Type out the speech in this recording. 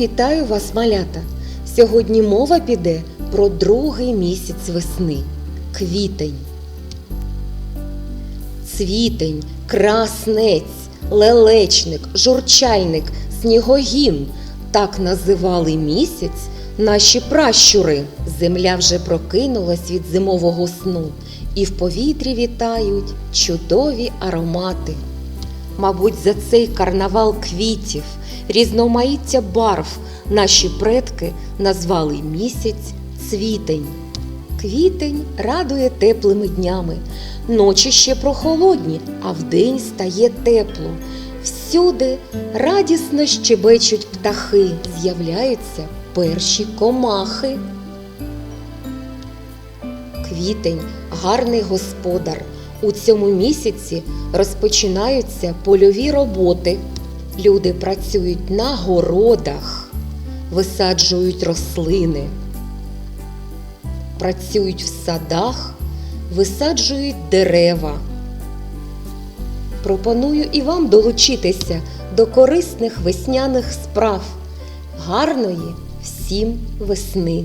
Вітаю вас, малята! Сьогодні мова піде про другий місяць весни квітень. Цвітень, краснець, лелечник, журчальник, снігогін так називали місяць наші пращури. Земля вже прокинулась від зимового сну, і в повітрі вітають чудові аромати. Мабуть, за цей карнавал квітів, різноманіття барв наші предки назвали місяць цвітень. Квітень радує теплими днями, ночі ще прохолодні, а вдень стає тепло. Всюди радісно щебечуть птахи, з'являються перші комахи. Квітень гарний господар. У цьому місяці розпочинаються польові роботи. Люди працюють на городах, висаджують рослини, працюють в садах, висаджують дерева. Пропоную і вам долучитися до корисних весняних справ. Гарної всім весни!